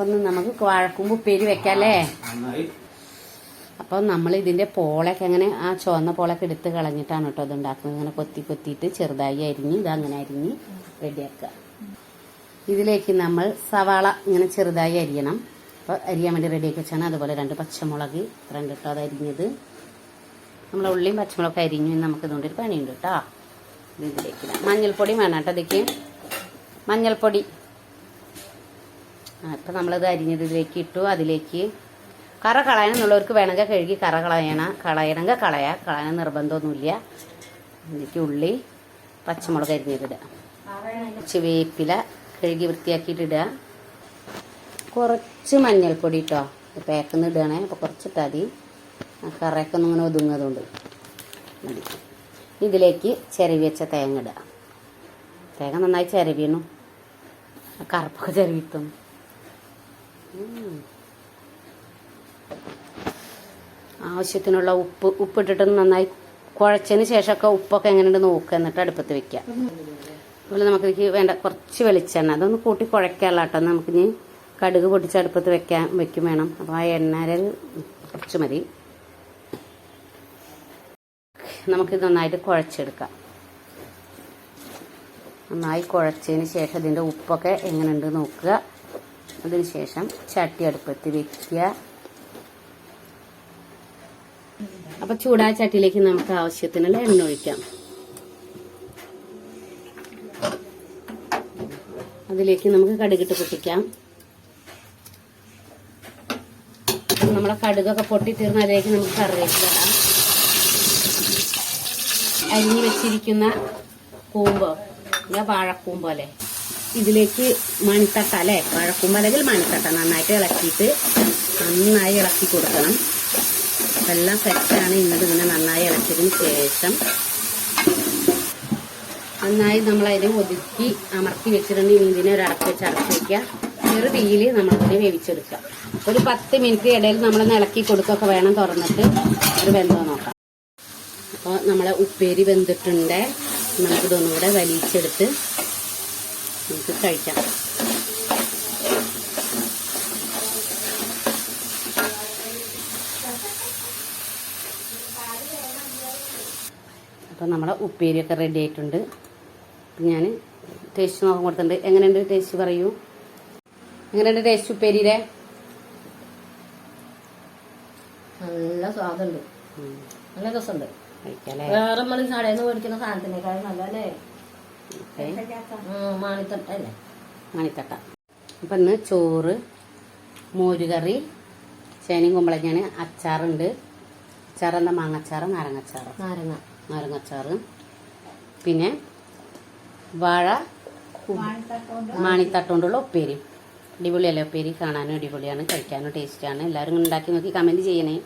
അപ്പൊ നമുക്ക് വാഴക്കുമ്പ് ഉപ്പേരി വെക്കാല്ലേ? അപ്പൊ നമ്മൾ ഇതിന്റെ പോളൊക്കെ അങ്ങനെ ആ ചുവന്ന പോളൊക്കെ എടുത്ത് കളഞ്ഞിട്ടാണ് കേട്ടോ അത് ഉണ്ടാക്കുന്നത്. ഇങ്ങനെ കൊത്തി കൊത്തിയിട്ട് ചെറുതായി അരിഞ്ഞ് ഇത് അങ്ങനെ അരിഞ്ഞ് റെഡിയാക്കുക. ഇതിലേക്ക് നമ്മൾ സവാള ഇങ്ങനെ ചെറുതായി അരിയണം. അപ്പോൾ അരിയാൻ വേണ്ടി റെഡിയാക്കി വെച്ചാണ് അതുപോലെ രണ്ട് പച്ചമുളക് രണ്ട് കേട്ടോ അത് അരിഞ്ഞത്. നമ്മൾ ഉള്ളിയും പച്ചമുളകൊക്കെ അരിഞ്ഞു നമുക്ക് ഇതുകൊണ്ട് ഒരു പണിയുണ്ട് കേട്ടോ. ഇതിലേക്ക്. മഞ്ഞൾപ്പൊടി വേണം കേട്ടോ ഇതിലേക്ക്. മഞ്ഞൾപ്പൊടി. ഇപ്പം നമ്മളിത് അരിഞ്ഞതിലേക്ക് ഇട്ടു അതിലേക്ക് കറ കളയാനെന്നുള്ളവർക്ക് വേണമെങ്കിൽ കഴുകി കറ കളയണ. കളയണമെങ്കിൽ കളയാം. കളയാൻ നിർബന്ധമൊന്നുമില്ല. ഇതിലേക്ക് ഉള്ളി പച്ചമുളക് അരിഞ്ഞതിടുക. കുറച്ച് വേപ്പില കഴുകി വൃത്തിയാക്കിയിട്ടിടുക. കുറച്ച് മഞ്ഞൾപ്പൊടി കേട്ടോ പേക്കെന്ന് ഇടുകയാണേ. അപ്പോൾ കുറച്ചിട്ടാൽ മതി. കറയൊക്കെ ഒന്നും ഇങ്ങനെ ഒതുങ്ങതുകൊണ്ട് മതി. ഇതിലേക്ക് ചിരവി വെച്ച തേങ്ങ ഇടുക. തേങ്ങ നന്നായി ചിരവിയണു. കറുപ്പൊക്കെ ചിരവിത്തും ആവശ്യത്തിനുള്ള ഉപ്പ് ഉപ്പിട്ടിട്ട് നന്നായി കുഴച്ചതിന് ശേഷമൊക്കെ ഉപ്പൊക്കെ എങ്ങനെയുണ്ട് നോക്കുക എന്നിട്ട് അടുപ്പത്ത് വെക്കുക അതുപോലെ നമുക്കിതിക്ക് വേണ്ട കുറച്ച് വെളിച്ചെണ്ണ അതൊന്ന് കൂട്ടി കുഴക്കാനുള്ള കേട്ടോ. നമുക്കിനി കടുക് പൊടിച്ച് അടുപ്പത്ത് വെക്കാൻ വെക്കും വേണം. അപ്പോൾ ആ എണ്ണയിൽ കുറച്ച് മതി. നമുക്കിത് നന്നായിട്ട് കുഴച്ചെടുക്കാം. നന്നായി കുഴച്ചതിന് ശേഷം ഇതിന്റെ ഉപ്പൊക്കെ എങ്ങനെയുണ്ട് നോക്കുക. അതിന് ശേഷം ചട്ടി അടുപ്പത്ത് വെക്കുക. അപ്പൊ ചൂടായ ചട്ടിയിലേക്ക് നമുക്ക് ആവശ്യത്തിനുള്ള എണ്ണ ഒഴിക്കാം. അതിലേക്ക് നമുക്ക് കടുകിട്ട് പൊട്ടിക്കാം. നമ്മളെ കടുകൊക്കെ പൊട്ടി തീർന്ന് അതിലേക്ക് നമുക്ക് കറിവേപ്പില ഇടാം. അരിഞ്ഞു വെച്ചിരിക്കുന്ന കൂമ്പോ വാഴക്കൂമ്പോ അല്ലേ? ഇതിലേക്ക് മണിത്തട്ട അല്ലേ? വഴക്കുമ്പലകിൽ മണിത്തട്ട നന്നായിട്ട് ഇളക്കിയിട്ട് നന്നായി ഇളക്കി കൊടുക്കണം. എല്ലാം സെറ്റാണ് ഇന്നത് ഇങ്ങനെ നന്നായി ഇളക്കിയതിന് ശേഷം നന്നായി നമ്മൾ അതിനെ ഒതുക്കി അമർത്തി വെച്ചിട്ടുണ്ട്. ഇനി ഒരു അടപ്പ് വെച്ച് അടച്ച് വയ്ക്കുക ചെറു തീയിൽ നമ്മളതിനെ വേവിച്ചെടുക്കുക. ഒരു പത്ത് മിനിറ്റ് ഇടയിൽ നമ്മൾ ഇളക്കി കൊടുക്കുകയൊക്കെ വേണം തുറന്നിട്ട് ഒരു വെന്തോ നോക്കാം. അപ്പോൾ നമ്മളെ ഉപ്പേരി വെന്തിട്ടുണ്ട്. നമുക്കിതൊന്നുകൂടെ വലിച്ചെടുത്ത് നമുക്ക് കഴിക്കാം അപ്പോൾ നമ്മുടെ ഉപ്പേരിയൊക്കെ റെഡി ആയിട്ടുണ്ട്. ഞാൻ ടേസ്റ്റ് നോക്കാൻ കൊടുത്തിട്ടുണ്ട്. എങ്ങനെയുണ്ട് ടേസ്റ്റ് പറയൂ. എങ്ങനെയുണ്ട് ടേസ്റ്റ് ഉപ്പേരിയുടെ? നല്ല സ്വാദുണ്ട്. നല്ല രസമുണ്ട്. വേറെ നമ്മൾ കടയിൽ നിന്ന് മേടിക്കുന്ന സാധനത്തിനേക്കാളും നല്ലല്ലേ ഓക്കെ മാണിത്തട്ടല്ലേ മണിത്തട്ട. അപ്പം ഇന്ന് ചോറ് മോരുകറി ചേനയും കുമ്പളങ്ങാണ് അച്ചാറുണ്ട്. അച്ചാർ എന്താ മാങ്ങച്ചാറ് നാരങ്ങച്ചാറ്. നാരങ്ങ. നാരങ്ങച്ചാറ്. പിന്നെ വാഴ മാണിത്തട്ട കൊണ്ടുള്ള ഉപ്പേരി. അടിപൊളിയല്ലേ ഉപ്പേരി? കാണാനും അടിപൊളിയാണ് കഴിക്കാനും ടേസ്റ്റാണ്. എല്ലാവരും ഉണ്ടാക്കി നോക്കി കമന്റ് ചെയ്യണേ.